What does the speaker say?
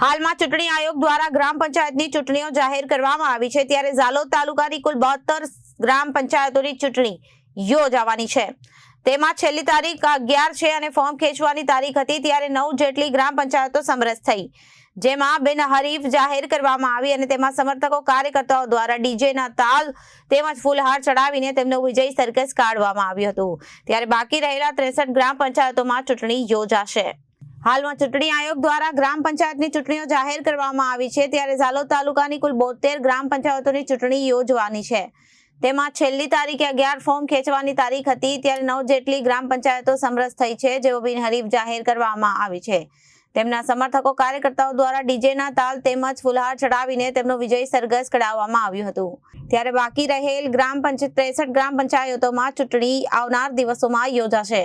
હાલમાં ચૂંટણી આયોગ દ્વારા ગ્રામ પંચાયતની ચૂંટણીઓ જાહેર કરવામાં આવી છે ત્યારે ઝાલોદ તાલુકાની કુલ બહોત્તર ગ્રામ પંચાયતોની ચૂંટણી યોજાવાની છે. તેમાં છેલ્લી તારીખ અગિયાર છે અને ફોર્મ ખેંચવાની તારીખ હતી ત્યારે નવ જેટલી ગ્રામ પંચાયતો સમરસ થઈ. જેમાં બિનહરીફ જાહેર કરવામાં આવી અને તેમાં સમર્થકો, કાર્યકર્તાઓ દ્વારા ડીજેના તાલ તેમજ ફૂલહાર ચડાવીને તેમનો વિજય સરઘસ કાઢવામાં આવ્યું હતું. ત્યારે બાકી રહેલા ત્રેસઠ ગ્રામ પંચાયતોમાં ચૂંટણી યોજાશે. હાલમાં ચૂંટણી આયોગ દ્વારા ગ્રામ પંચાયતની ચૂંટણીઓ જાહેર કરવામાં આવી છે. ત્યારે ઝાલોદ તાલુકાની કુલ બોતેર ગ્રામ પંચાયતોની ચૂંટણી યોજવાની છે. તેમાં છેલ્લી તારીખે અગિયાર ફોર્મ ખેંચવાની તારીખ હતી. ત્યારે નવ જેટલી ગ્રામ પંચાયતો સમરસ થઈ છે, જેઓ બિનહરીફ જાહેર કરવામાં આવી છે. તેમના સમર્થકો કાર્યકર્તાઓ દ્વારા ડીજેના તાલ તેમજ ફુલહાર ચડાવીને તેમનો વિજય સરઘસ કઢાવવામાં આવ્યું હતું. ત્યારે બાકી રહેલ ગ્રામ પંચાયત ત્રેસઠ ગ્રામ પંચાયતોમાં ચૂંટણી આવનાર દિવસોમાં યોજાશે.